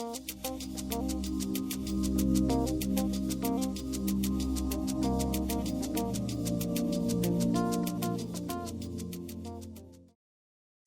Thank you.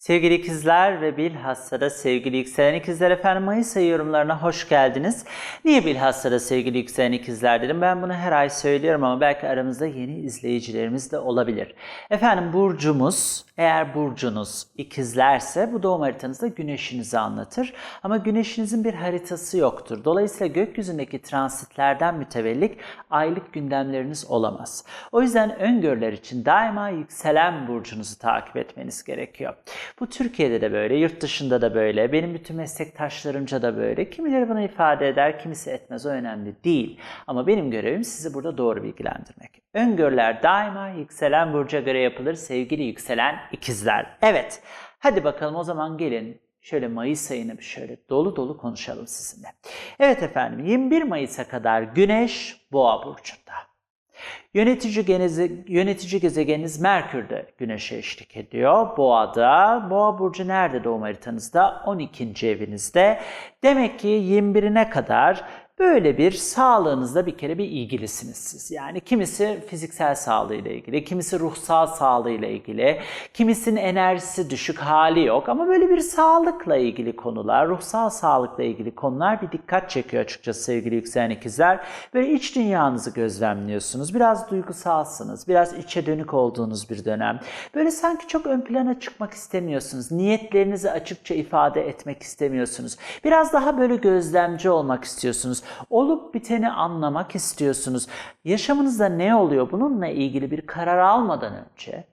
Sevgili ikizler ve bilhassa da sevgili yükselen ikizler efendim Mayıs ayı yorumlarına hoş geldiniz. Niye bilhassa da sevgili yükselen ikizler dedim? Ben bunu her ay söylüyorum ama belki aramızda yeni izleyicilerimiz de olabilir. Efendim burcumuz eğer burcunuz ikizlerse bu doğum haritanızda güneşinizi anlatır. Ama güneşinizin bir haritası yoktur. Dolayısıyla gökyüzündeki transitlerden mütevellik aylık gündemleriniz olamaz. O yüzden öngörüler için daima yükselen burcunuzu takip etmeniz gerekiyor. Bu Türkiye'de de böyle, yurt dışında da böyle, benim bütün meslektaşlarımca da böyle. Kimileri bunu ifade eder, kimisi etmez o önemli değil. Ama benim görevim sizi burada doğru bilgilendirmek. Öngörüler daima yükselen burca göre yapılır sevgili yükselen ikizler. Evet, hadi bakalım o zaman gelin şöyle Mayıs ayını bir şöyle dolu dolu konuşalım sizinle. Evet efendim 21 Mayıs'a kadar Güneş Boğa burcunda. Yönetici, genezi, yönetici gezegeniniz Merkür'de Güneş'e eşlik ediyor. Boğa'da. Boğa burcu nerede doğum haritanızda? 12. evinizde. Demek ki 21'ine kadar böyle bir sağlığınızda bir kere bir ilgilisiniz siz. Yani kimisi fiziksel sağlığıyla ilgili, kimisi ruhsal sağlığıyla ilgili, kimisinin enerjisi düşük hali yok ama böyle bir sağlıkla ilgili konular, ruhsal sağlıkla ilgili konular bir dikkat çekiyor açıkçası sevgili yükselen ikizler. Böyle iç dünyanızı gözlemliyorsunuz. Biraz duygusalsınız, biraz içe dönük olduğunuz bir dönem. Böyle sanki çok ön plana çıkmak istemiyorsunuz. Niyetlerinizi açıkça ifade etmek istemiyorsunuz. Biraz daha böyle gözlemci olmak istiyorsunuz. Olup biteni anlamak istiyorsunuz. Yaşamınızda ne oluyor bununla ilgili bir karar almadan önce,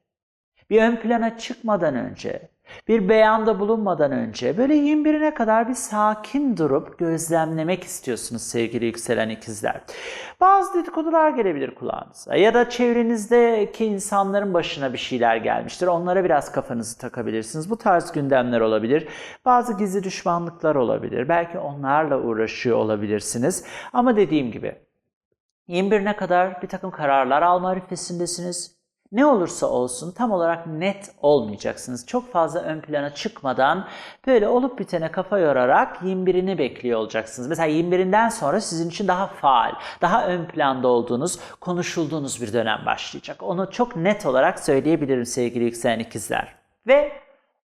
bir ön plana çıkmadan önce, bir beyanda bulunmadan önce böyle 21'ine kadar bir sakin durup gözlemlemek istiyorsunuz sevgili yükselen ikizler. Bazı dedikodular gelebilir kulağınıza ya da çevrenizdeki insanların başına bir şeyler gelmiştir. Onlara biraz kafanızı takabilirsiniz. Bu tarz gündemler olabilir. Bazı gizli düşmanlıklar olabilir. Belki onlarla uğraşıyor olabilirsiniz. Ama dediğim gibi 21'ine kadar bir takım kararlar alma arifesindesiniz. Ne olursa olsun tam olarak net olmayacaksınız. Çok fazla ön plana çıkmadan böyle olup bitene kafa yorarak 21'ini bekliyor olacaksınız. Mesela 21'inden sonra sizin için daha faal, daha ön planda olduğunuz, konuşulduğunuz bir dönem başlayacak. Onu çok net olarak söyleyebilirim sevgili yükselen ikizler. Ve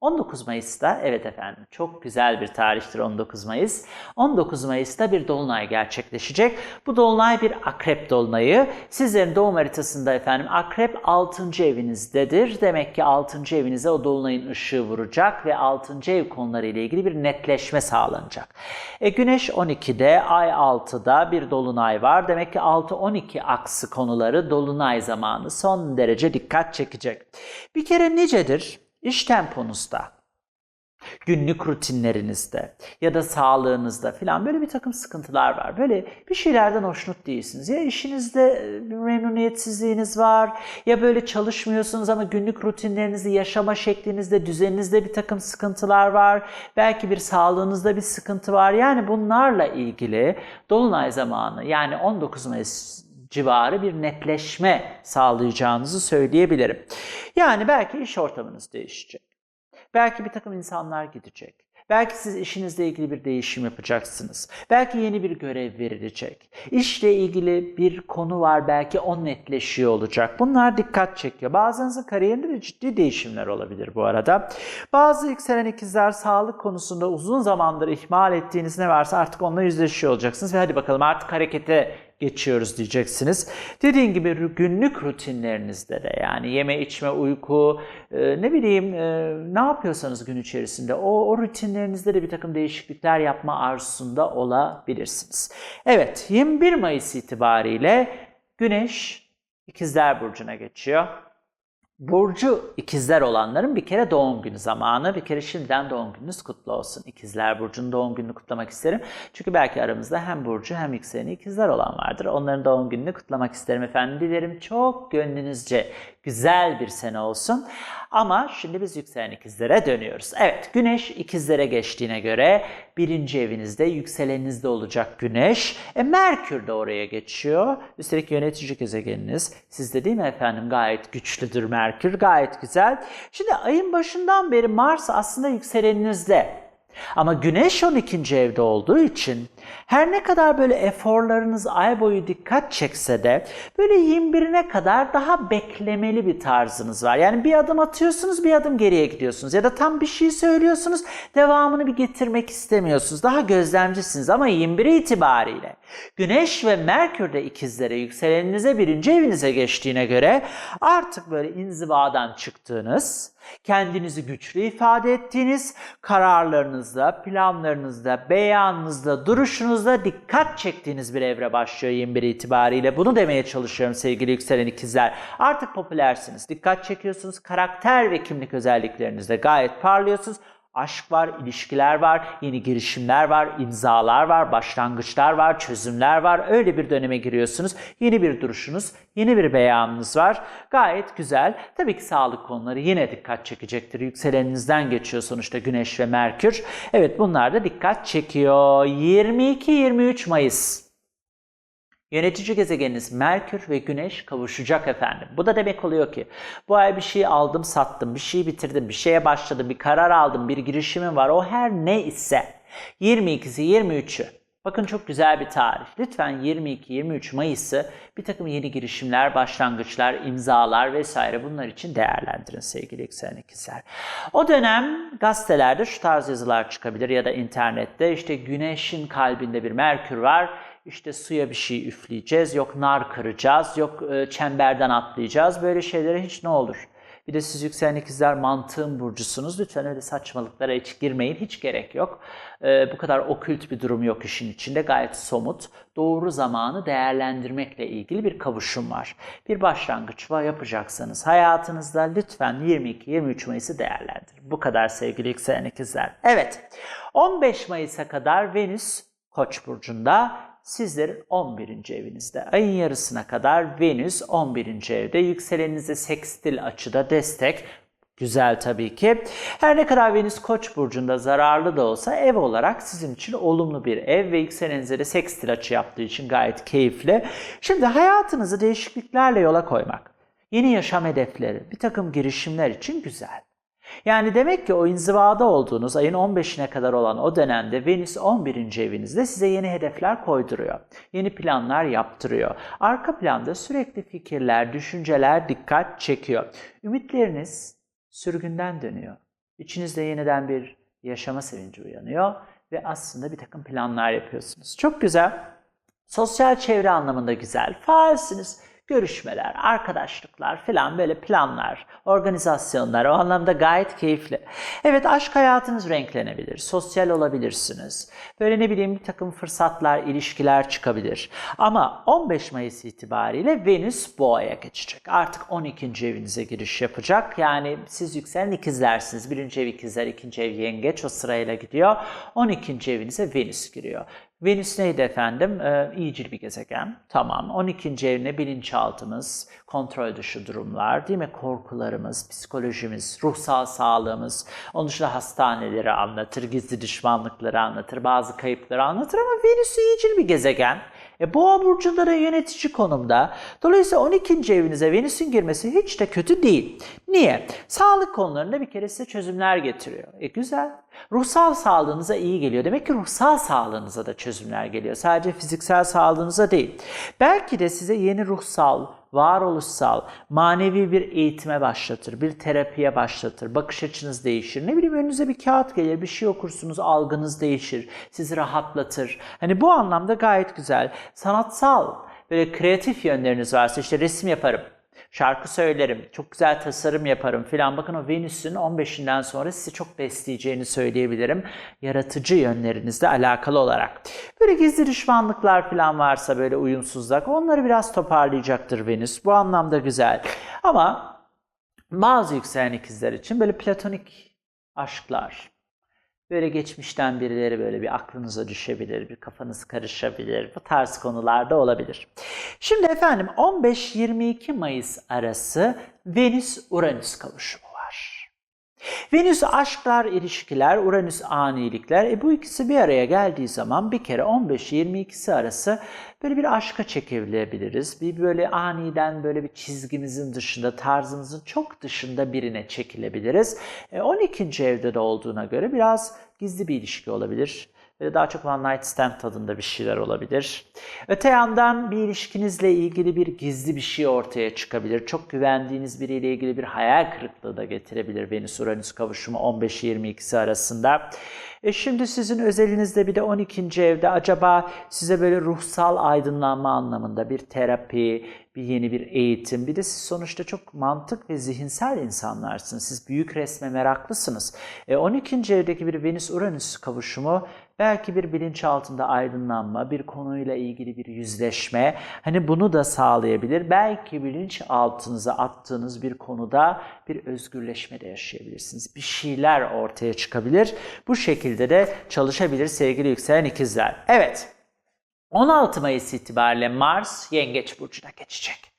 19 Mayıs'ta, evet efendim çok güzel bir tarihtir 19 Mayıs. 19 Mayıs'ta bir dolunay gerçekleşecek. Bu dolunay bir akrep dolunayı. Sizlerin doğum haritasında efendim akrep 6. evinizdedir. Demek ki 6. evinize o dolunayın ışığı vuracak ve 6. ev konuları ile ilgili bir netleşme sağlanacak. E, güneş 12'de, ay 6'da bir dolunay var. Demek ki 6-12 aksı konuları dolunay zamanı son derece dikkat çekecek. Bir kere nicedir? İş temponuzda, günlük rutinlerinizde ya da sağlığınızda falan böyle bir takım sıkıntılar var. Böyle bir şeylerden hoşnut değilsiniz. Ya işinizde bir memnuniyetsizliğiniz var ya böyle çalışmıyorsunuz ama günlük rutinlerinizde, yaşama şeklinizde, düzeninizde bir takım sıkıntılar var. Belki bir sağlığınızda bir sıkıntı var. Yani bunlarla ilgili Dolunay zamanı yani 19 Mayıs civarı bir netleşme sağlayacağınızı söyleyebilirim. Yani belki iş ortamınız değişecek. Belki bir takım insanlar gidecek. Belki siz işinizle ilgili bir değişim yapacaksınız. Belki yeni bir görev verilecek. İşle ilgili bir konu var belki o netleşiyor olacak. Bunlar dikkat çekiyor. Bazınızın kariyerinde de ciddi değişimler olabilir bu arada. Bazı yükselen ikizler sağlık konusunda uzun zamandır ihmal ettiğiniz ne varsa artık onunla yüzleşiyor olacaksınız. Ve hadi bakalım artık harekete geçiyoruz diyeceksiniz. Dediğim gibi günlük rutinlerinizde de yani yeme içme uyku e, ne bileyim e, ne yapıyorsanız gün içerisinde o, o rutinlerinizde de bir takım değişiklikler yapma arzusunda olabilirsiniz. Evet 21 Mayıs itibariyle Güneş İkizler Burcu'na geçiyor. Burcu ikizler olanların bir kere doğum günü zamanı. Bir kere şimdiden doğum gününüz kutlu olsun. İkizler Burcu'nun doğum gününü kutlamak isterim. Çünkü belki aramızda hem Burcu hem yükseleni ikizler olan vardır. Onların doğum gününü kutlamak isterim efendim. Dilerim çok gönlünüzce güzel bir sene olsun. Ama şimdi biz yükselen ikizlere dönüyoruz. Evet güneş ikizlere geçtiğine göre birinci evinizde yükseleninizde olacak güneş. E, Merkür de oraya geçiyor. Üstelik yönetici gezegeniniz. Sizde değil mi efendim gayet güçlüdür Merkür gayet güzel. Şimdi ayın başından beri Mars aslında yükseleninizde. Ama Güneş 12. evde olduğu için her ne kadar böyle eforlarınız ay boyu dikkat çekse de böyle 21'ine kadar daha beklemeli bir tarzınız var. Yani bir adım atıyorsunuz bir adım geriye gidiyorsunuz ya da tam bir şey söylüyorsunuz devamını bir getirmek istemiyorsunuz. Daha gözlemcisiniz ama 21 itibariyle Güneş ve Merkür de ikizlere yükseleninize birinci evinize geçtiğine göre artık böyle inzivadan çıktığınız kendinizi güçlü ifade ettiğiniz, kararlarınızda, planlarınızda, beyanınızda, duruşunuzda dikkat çektiğiniz bir evre başlıyor 21 itibariyle. Bunu demeye çalışıyorum sevgili yükselen ikizler. Artık popülersiniz, dikkat çekiyorsunuz, karakter ve kimlik özelliklerinizde gayet parlıyorsunuz. Aşk var, ilişkiler var, yeni girişimler var, imzalar var, başlangıçlar var, çözümler var. Öyle bir döneme giriyorsunuz. Yeni bir duruşunuz, yeni bir beyanınız var. Gayet güzel. Tabii ki sağlık konuları yine dikkat çekecektir. Yükseleninizden geçiyor sonuçta Güneş ve Merkür. Evet bunlar da dikkat çekiyor. 22-23 Mayıs. Yönetici gezegeniniz Merkür ve Güneş kavuşacak efendim. Bu da demek oluyor ki bu ay bir şey aldım sattım, bir şey bitirdim, bir şeye başladım, bir karar aldım, bir girişimim var. O her ne ise 22'si 23'ü. Bakın çok güzel bir tarih. Lütfen 22-23 Mayıs'ı bir takım yeni girişimler, başlangıçlar, imzalar vesaire bunlar için değerlendirin sevgili yükselen ikizler. O dönem gazetelerde şu tarz yazılar çıkabilir ya da internette işte güneşin kalbinde bir Merkür var işte suya bir şey üfleyeceğiz, yok nar kıracağız, yok e, çemberden atlayacağız. Böyle şeylere hiç ne olur. Bir de siz yükselen ikizler mantığın burcusunuz. Lütfen öyle saçmalıklara hiç girmeyin. Hiç gerek yok. Ee, bu kadar okült bir durum yok işin içinde. Gayet somut. Doğru zamanı değerlendirmekle ilgili bir kavuşum var. Bir başlangıç var yapacaksanız hayatınızda lütfen 22-23 Mayıs'ı değerlendirin. Bu kadar sevgili yükselen ikizler. Evet 15 Mayıs'a kadar Venüs Koç burcunda sizlerin 11. evinizde. Ayın yarısına kadar Venüs 11. evde. Yükseleninize sekstil açıda destek. Güzel tabii ki. Her ne kadar Venüs Koç burcunda zararlı da olsa ev olarak sizin için olumlu bir ev ve yükselenize de sekstil açı yaptığı için gayet keyifli. Şimdi hayatınızı değişikliklerle yola koymak, yeni yaşam hedefleri, bir takım girişimler için güzel. Yani demek ki o inzivada olduğunuz ayın 15'ine kadar olan o dönemde Venüs 11. evinizde size yeni hedefler koyduruyor. Yeni planlar yaptırıyor. Arka planda sürekli fikirler, düşünceler dikkat çekiyor. Ümitleriniz sürgünden dönüyor. İçinizde yeniden bir yaşama sevinci uyanıyor ve aslında bir takım planlar yapıyorsunuz. Çok güzel. Sosyal çevre anlamında güzel. Faalsiniz görüşmeler, arkadaşlıklar falan böyle planlar, organizasyonlar o anlamda gayet keyifli. Evet aşk hayatınız renklenebilir, sosyal olabilirsiniz. Böyle ne bileyim bir takım fırsatlar, ilişkiler çıkabilir. Ama 15 Mayıs itibariyle Venüs Boğa'ya geçecek. Artık 12. evinize giriş yapacak. Yani siz yükselen ikizlersiniz. Birinci ev ikizler, ikinci ev yengeç o sırayla gidiyor. 12. evinize Venüs giriyor. Venüs neydi efendim? Ee, iyicil bir gezegen. Tamam. 12. evine bilinçaltımız, kontrol dışı durumlar, değil mi? Korkularımız, psikolojimiz, ruhsal sağlığımız, onun dışında hastaneleri anlatır, gizli düşmanlıkları anlatır, bazı kayıpları anlatır ama Venüs iyicil bir gezegen. E, Boğa burcunda da yönetici konumda. Dolayısıyla 12. evinize Venüs'ün girmesi hiç de kötü değil. Niye? Sağlık konularında bir kere size çözümler getiriyor. E güzel. Ruhsal sağlığınıza iyi geliyor. Demek ki ruhsal sağlığınıza da çözümler geliyor. Sadece fiziksel sağlığınıza değil. Belki de size yeni ruhsal, varoluşsal, manevi bir eğitime başlatır, bir terapiye başlatır, bakış açınız değişir. Ne bileyim önünüze bir kağıt gelir, bir şey okursunuz, algınız değişir, sizi rahatlatır. Hani bu anlamda gayet güzel. Sanatsal, böyle kreatif yönleriniz varsa işte resim yaparım, şarkı söylerim, çok güzel tasarım yaparım filan. Bakın o Venüs'ün 15'inden sonra sizi çok besleyeceğini söyleyebilirim. Yaratıcı yönlerinizle alakalı olarak. Böyle gizli düşmanlıklar filan varsa böyle uyumsuzluk onları biraz toparlayacaktır Venüs. Bu anlamda güzel. Ama bazı yükselen ikizler için böyle platonik aşklar, Böyle geçmişten birileri böyle bir aklınıza düşebilir, bir kafanız karışabilir. Bu tarz konularda olabilir. Şimdi efendim 15-22 Mayıs arası Venüs-Uranüs kavuşumu. Venüs aşklar, ilişkiler, Uranüs anilikler. E bu ikisi bir araya geldiği zaman bir kere 15-22'si arası böyle bir aşka çekilebiliriz. Bir böyle aniden böyle bir çizgimizin dışında, tarzımızın çok dışında birine çekilebiliriz. E 12. evde de olduğuna göre biraz gizli bir ilişki olabilir. Böyle daha çok one night stand tadında bir şeyler olabilir. Öte yandan bir ilişkinizle ilgili bir gizli bir şey ortaya çıkabilir. Çok güvendiğiniz biriyle ilgili bir hayal kırıklığı da getirebilir Venüs-Uranüs kavuşumu 15-22'si arasında. E şimdi sizin özelinizde bir de 12. evde acaba size böyle ruhsal aydınlanma anlamında bir terapi, bir yeni bir eğitim. Bir de siz sonuçta çok mantık ve zihinsel insanlarsınız. Siz büyük resme meraklısınız. E 12. evdeki bir Venüs-Uranüs kavuşumu belki bir bilinçaltında aydınlanma, bir konuyla ilgili bir yüzleşme. Hani bunu da sağlayabilir. Belki bilinçaltınıza attığınız bir konuda bir özgürleşme de yaşayabilirsiniz. Bir şeyler ortaya çıkabilir. Bu şekilde de çalışabilir sevgili yükselen ikizler. Evet. 16 Mayıs itibariyle Mars Yengeç Burcu'na geçecek.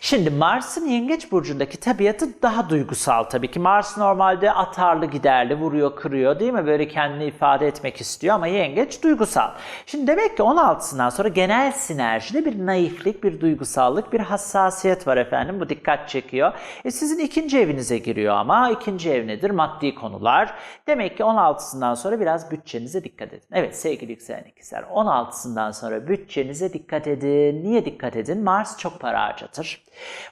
Şimdi Mars'ın Yengeç Burcu'ndaki tabiatı daha duygusal tabii ki. Mars normalde atarlı giderli, vuruyor kırıyor değil mi? Böyle kendini ifade etmek istiyor ama Yengeç duygusal. Şimdi demek ki 16'sından sonra genel sinerjide bir naiflik, bir duygusallık, bir hassasiyet var efendim. Bu dikkat çekiyor. E sizin ikinci evinize giriyor ama ikinci ev nedir? Maddi konular. Demek ki 16'sından sonra biraz bütçenize dikkat edin. Evet sevgili yükselen ikizler 16'sından sonra bütçenize dikkat edin. Niye dikkat edin? Mars çok para harcar harcatır.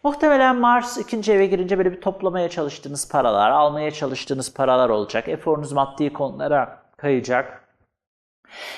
Muhtemelen Mars ikinci eve girince böyle bir toplamaya çalıştığınız paralar, almaya çalıştığınız paralar olacak. Eforunuz maddi konulara kayacak.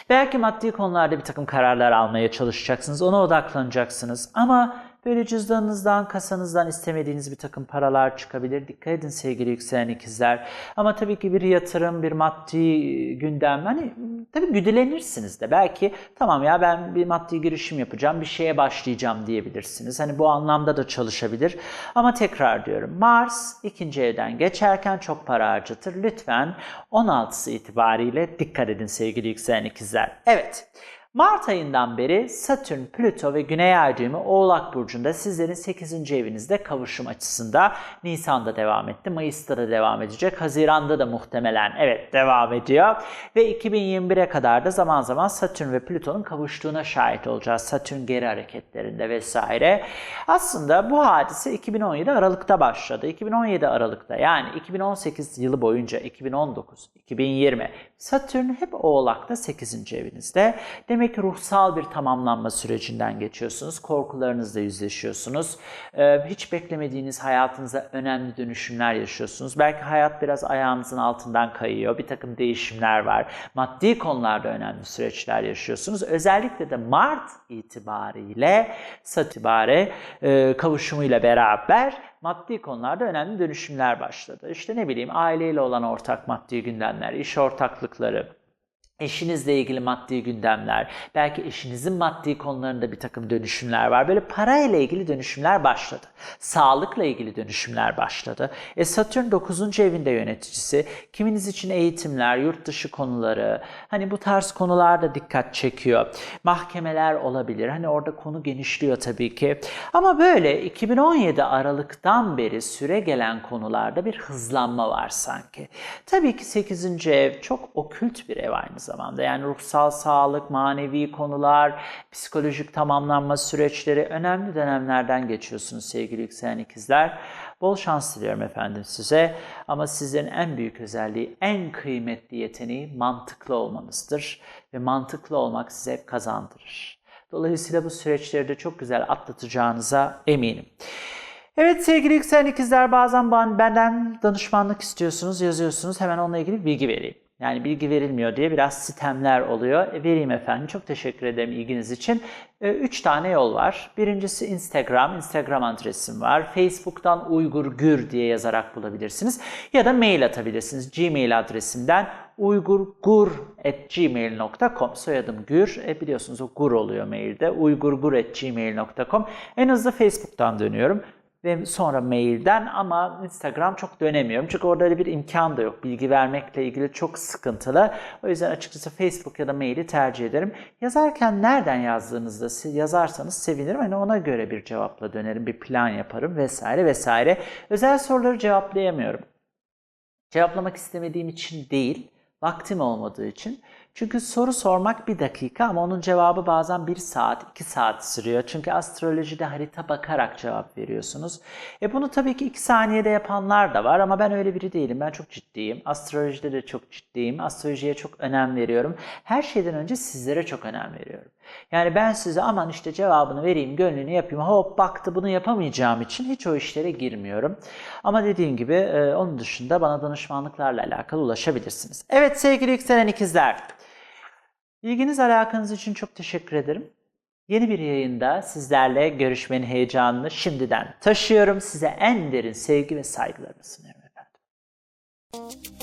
Belki maddi konularda bir takım kararlar almaya çalışacaksınız, ona odaklanacaksınız. Ama Böyle cüzdanınızdan, kasanızdan istemediğiniz bir takım paralar çıkabilir. Dikkat edin sevgili yükselen ikizler. Ama tabii ki bir yatırım, bir maddi gündem. Hani tabii güdülenirsiniz de. Belki tamam ya ben bir maddi girişim yapacağım, bir şeye başlayacağım diyebilirsiniz. Hani bu anlamda da çalışabilir. Ama tekrar diyorum Mars ikinci evden geçerken çok para harcatır. Lütfen 16'sı itibariyle dikkat edin sevgili yükselen ikizler. Evet. Mart ayından beri Satürn, Plüto ve Güney Ay düğümü Oğlak Burcu'nda sizlerin 8. evinizde kavuşum açısında Nisan'da devam etti. Mayıs'ta da devam edecek. Haziran'da da muhtemelen evet devam ediyor. Ve 2021'e kadar da zaman zaman Satürn ve Plüton'un kavuştuğuna şahit olacağız. Satürn geri hareketlerinde vesaire. Aslında bu hadise 2017 Aralık'ta başladı. 2017 Aralık'ta yani 2018 yılı boyunca 2019, 2020 Satürn hep Oğlak'ta 8. evinizde. Demek ki ruhsal bir tamamlanma sürecinden geçiyorsunuz. Korkularınızla yüzleşiyorsunuz. Ee, hiç beklemediğiniz hayatınıza önemli dönüşümler yaşıyorsunuz. Belki hayat biraz ayağınızın altından kayıyor. Bir takım değişimler var. Maddi konularda önemli süreçler yaşıyorsunuz. Özellikle de Mart itibariyle Satürn e, kavuşumuyla beraber maddi konularda önemli dönüşümler başladı. İşte ne bileyim aileyle olan ortak maddi gündemler, iş ortaklıkları, Eşinizle ilgili maddi gündemler, belki eşinizin maddi konularında bir takım dönüşümler var. Böyle parayla ilgili dönüşümler başladı. Sağlıkla ilgili dönüşümler başladı. E Satürn 9. evinde yöneticisi. Kiminiz için eğitimler, yurt dışı konuları, hani bu tarz konular da dikkat çekiyor. Mahkemeler olabilir. Hani orada konu genişliyor tabii ki. Ama böyle 2017 Aralık'tan beri süre gelen konularda bir hızlanma var sanki. Tabii ki 8. ev çok okült bir ev aynı zamanda. Yani ruhsal sağlık, manevi konular, psikolojik tamamlanma süreçleri önemli dönemlerden geçiyorsunuz sevgili yükselen ikizler. Bol şans diliyorum efendim size. Ama sizlerin en büyük özelliği, en kıymetli yeteneği mantıklı olmanızdır. Ve mantıklı olmak size hep kazandırır. Dolayısıyla bu süreçleri de çok güzel atlatacağınıza eminim. Evet sevgili yükselen ikizler bazen benden danışmanlık istiyorsunuz, yazıyorsunuz. Hemen onunla ilgili bilgi vereyim. Yani bilgi verilmiyor diye biraz sistemler oluyor. E, vereyim efendim. Çok teşekkür ederim ilginiz için. E, üç tane yol var. Birincisi Instagram. Instagram adresim var. Facebook'tan Uygur Gür diye yazarak bulabilirsiniz. Ya da mail atabilirsiniz. Gmail adresimden uygurgur.gmail.com Soyadım Gür. E biliyorsunuz o Gur oluyor mailde. uygurgur.gmail.com En hızlı Facebook'tan dönüyorum ve sonra mailden ama Instagram çok dönemiyorum. Çünkü orada öyle bir imkan da yok. Bilgi vermekle ilgili çok sıkıntılı. O yüzden açıkçası Facebook ya da maili tercih ederim. Yazarken nereden yazdığınızda yazarsanız sevinirim. Hani ona göre bir cevapla dönerim, bir plan yaparım vesaire vesaire. Özel soruları cevaplayamıyorum. Cevaplamak istemediğim için değil, vaktim olmadığı için. Çünkü soru sormak bir dakika ama onun cevabı bazen bir saat, iki saat sürüyor. Çünkü astrolojide harita bakarak cevap veriyorsunuz. E bunu tabii ki iki saniyede yapanlar da var ama ben öyle biri değilim. Ben çok ciddiyim. Astrolojide de çok ciddiyim. Astrolojiye çok önem veriyorum. Her şeyden önce sizlere çok önem veriyorum. Yani ben size aman işte cevabını vereyim, gönlünü yapayım, hop baktı bunu yapamayacağım için hiç o işlere girmiyorum. Ama dediğim gibi e, onun dışında bana danışmanlıklarla alakalı ulaşabilirsiniz. Evet sevgili yükselen ikizler. İlginiz alakanız için çok teşekkür ederim. Yeni bir yayında sizlerle görüşmenin heyecanını şimdiden taşıyorum. Size en derin sevgi ve saygılarımı sunuyorum efendim.